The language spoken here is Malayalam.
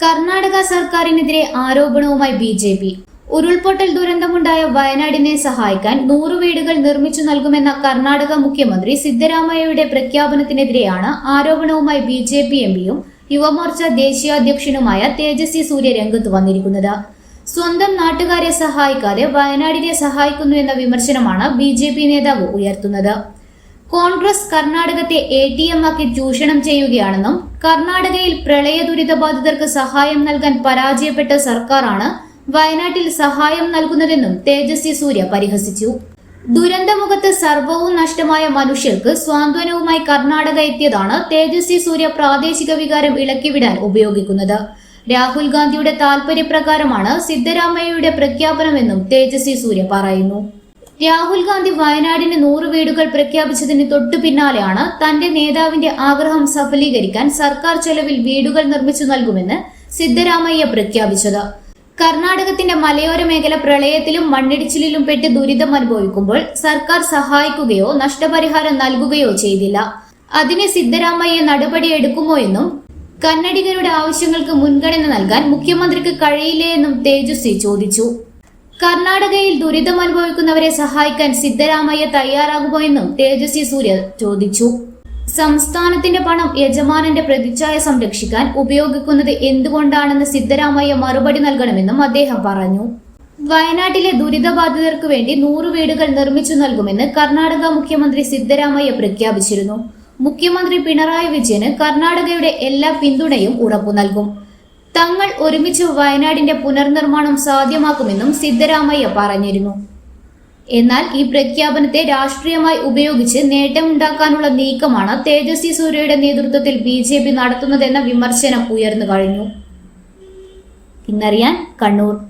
കർണാടക സർക്കാരിനെതിരെ ആരോപണവുമായി ബി ജെ പി. ഉരുൾപൊട്ടൽ ദുരന്തമുണ്ടായ വയനാടിനെ സഹായിക്കാൻ നൂറ് വീടുകൾ നിർമ്മിച്ചു നൽകുമെന്ന കർണാടക മുഖ്യമന്ത്രി സിദ്ധരാമയ്യയുടെ പ്രഖ്യാപനത്തിനെതിരെയാണ് ആരോപണവുമായി ബി ജെ പി എംപിയും യുവമോർച്ച ദേശീയാധ്യക്ഷനുമായ തേജസ്വി സൂര്യ രംഗത്ത് വന്നിരിക്കുന്നത്. സ്വന്തം നാട്ടുകാരെ സഹായിക്കാതെ വയനാടിനെ സഹായിക്കുന്നു എന്ന വിമർശനമാണ് ബി നേതാവ് ഉയർത്തുന്നത്. കോൺഗ്രസ് കർണാടകത്തെ എ ടി എം ആക്കി ചൂഷണം ചെയ്യുകയാണെന്നും കർണാടകയിൽ പ്രളയ ദുരിതബാധിതർക്ക് സഹായം നൽകാൻ പരാജയപ്പെട്ട സർക്കാരാണ് വയനാട്ടിൽ സഹായം നൽകുന്നതെന്നും തേജസ്വി സൂര്യ പരിഹസിച്ചു. ദുരന്തമുഖത്ത് സർവവും നഷ്ടമായ മനുഷ്യർക്ക് സ്വാന്തനവുമായി കർണാടക എത്തിയതാണ് തേജസ്വി സൂര്യ പ്രാദേശിക വികാരം ഇളക്കിവിടാൻ ഉപയോഗിക്കുന്നത്. രാഹുൽ ഗാന്ധിയുടെ താൽപര്യപ്രകാരമാണ് സിദ്ധരാമയ്യയുടെ പ്രഖ്യാപനമെന്നും തേജസ്വി സൂര്യ പറയുന്നു. രാഹുൽ ഗാന്ധി വയനാടിന് നൂറ് വീടുകൾ പ്രഖ്യാപിച്ചതിന് തൊട്ടു പിന്നാലെയാണ് തന്റെ നേതാവിന്റെ ആഗ്രഹം സഫലീകരിക്കാൻ സർക്കാർ ചെലവിൽ വീടുകൾ നിർമ്മിച്ചു നൽകുമെന്ന് സിദ്ധരാമയ്യ പ്രഖ്യാപിച്ചത്. കർണാടകത്തിന്റെ മലയോര മേഖല പ്രളയത്തിലും മണ്ണിടിച്ചിലിലും പെട്ട് ദുരിതം അനുഭവിക്കുമ്പോൾ സർക്കാർ സഹായിക്കുകയോ നഷ്ടപരിഹാരം നൽകുകയോ ചെയ്തില്ല. അതിന് സിദ്ധരാമയ്യ നടപടി എടുക്കുമോ എന്നും കന്നഡികരുടെ ആവശ്യങ്ങൾക്ക് മുൻഗണന നൽകാൻ മുഖ്യമന്ത്രിക്ക് കഴിയില്ലേ എന്നും തേജസ്വി ചോദിച്ചു. കർണാടകയിൽ ദുരിതം അനുഭവിക്കുന്നവരെ സഹായിക്കാൻ സിദ്ധരാമയ്യ തയ്യാറാകുമോ എന്നും തേജസ്വി സൂര്യ ചോദിച്ചു. സംസ്ഥാനത്തിന്റെ പണം യജമാനന്റെ പ്രതിച്ഛായ സംരക്ഷിക്കാൻ ഉപയോഗിക്കുന്നത് എന്തുകൊണ്ടാണെന്ന് സിദ്ധരാമയ്യ മറുപടി നൽകണമെന്നും അദ്ദേഹം പറഞ്ഞു. വയനാട്ടിലെ ദുരിതബാധിതർക്ക് വേണ്ടി നൂറ് വീടുകൾ നിർമ്മിച്ചു നൽകുമെന്ന് കർണാടക മുഖ്യമന്ത്രി സിദ്ധരാമയ്യ പ്രഖ്യാപിച്ചിരുന്നു. മുഖ്യമന്ത്രി പിണറായി വിജയന് കർണാടകയുടെ എല്ലാ പിന്തുണയും ഉറപ്പു നൽകും. തങ്ങൾ ഒരുമിച്ച് വയനാടിന്റെ പുനർനിർമ്മാണം സാധ്യമാക്കുമെന്നും സിദ്ധരാമയ്യ പറഞ്ഞിരുന്നു. എന്നാൽ ഈ പ്രഖ്യാപനത്തെ രാഷ്ട്രീയമായി ഉപയോഗിച്ച് നേട്ടമുണ്ടാക്കാനുള്ള നീക്കമാണ് തേജസ്വി സൂര്യയുടെ നേതൃത്വത്തിൽ ബി ജെ പി നടത്തുന്നതെന്ന വിമർശനം ഉയർന്നു കഴിഞ്ഞു. ഇന്നറിയാൻ കണ്ണൂർ.